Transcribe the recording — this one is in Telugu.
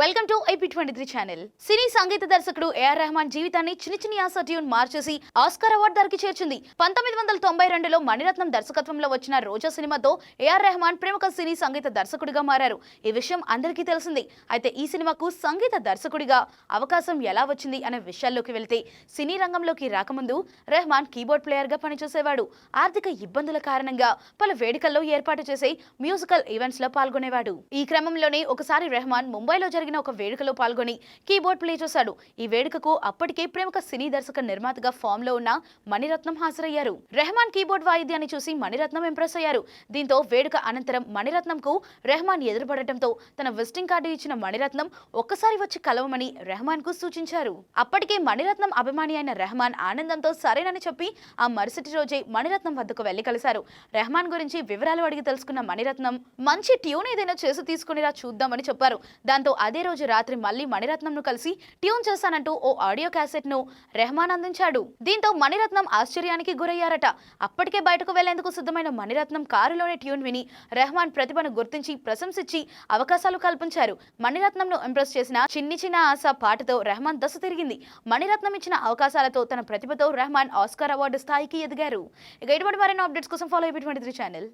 ట్వంటీ త్రీ ఛానల్ సినీ సంగీత దర్శకుడు ఏఆర్ రెహమాన్ జీవితాన్ని చిన్న చిన్ని ఆశ ట్యూన్ మార్చేసి ఆస్కార్ అవార్డు ధరకి చేర్చింది. పంతొమ్మిది వందల తొంభై రెండులో మణిరత్నం దర్శకత్వంలో వచ్చిన రోజా సినిమాతో ఏఆర్ రెహమాన్ ప్రముఖ సినీ సంగీత దర్శకుడిగా మారారు. ఈ విషయం అందరికీ తెలిసింది. అయితే ఈ సినిమాకు సంగీత దర్శకుడిగా అవకాశం ఎలా వచ్చింది అనే విషయాల్లోకి వెళితే సినీ రంగంలోకి రాకముందు రెహమాన్ కీబోర్డ్ ప్లేయర్గా పనిచేసేవాడు. ఆర్థిక ఇబ్బందుల కారణంగా పలు వేడుకల్లో ఏర్పాటు చేసే మ్యూజికల్ ఈవెంట్స్లో పాల్గొనేవాడు. ఈ క్రమంలోనే ఒకసారి రెహమాన్ ముంబైలో జరిగిన ఒక వేడుకలో పాల్గొని కీబోర్డ్ ప్లే చేశాడు. ఈ వేడుకకు అప్పటికే ప్రముఖ సినీ దర్శక నిర్మాతగా ఫామ్లో ఉన్న మణిరత్నం హాజరయ్యారు. రెహమాన్ కీబోర్డ్ వాయిద్యాన్ని చూసి మణిరత్నం ఇంప్రెస్ అయ్యారు. దీంతో వేడుక అనంతరం మణిరత్నంకు రెహమాన్ ఎదురుపడటంతో తన విజిటింగ్ కార్డు ఇచ్చిన మణిరత్నం ఒక్కసారి వచ్చి కలవమని రెహమాన్కు సూచించారు. అప్పటికే మణిరత్నం అభిమాని అయిన రెహమాన్ ఆనందంతో సరేనని చెప్పి ఆ మరుసటి రోజే మణిరత్నం వద్దకు వెళ్ళి కలిశారు. రెహమాన్ గురించి వివరాలు అడిగి తెలుసుకున్న మణిరత్నం మంచి ట్యూన్ ఏదైనా చేసి తీసుకునిరా చూద్దామని చెప్పారు. దాంతో అదే రోజు రాత్రి మళ్ళీ మణిరత్నంను కలిసి ట్యూన్ చేశానంటూ ఓ ఆడియో క్యాసెట్ను రెహమాన్ అందించాడు. దీంతో మణిరత్నం ఆశ్చర్యానికి గురయ్యారట. అప్పటికే బయటకు వెళ్ళేందుకు సిద్ధమైన మణిరత్నం కారులోనే ట్యూన్ విని రెహమాన్ ప్రతిభను గుర్తించి ప్రశంసించి అవకాశాలు కల్పించారు. మణిరత్నంను ఇంప్రెస్ చేసిన చిన్ని చిన్న ఆశ పాటతో రెహమాన్ దశ తిరిగింది. మణిరత్నం ఇచ్చిన అవకాశాలతో తన ప్రతిభతో రెహమాన్ ఆస్కార్ అవార్డు స్థాయికి ఎదిగారు. ఇక ఇటువంటి మరిన్ని అప్డేట్స్ కోసం ఫాలో అయిపోయి ఛానల్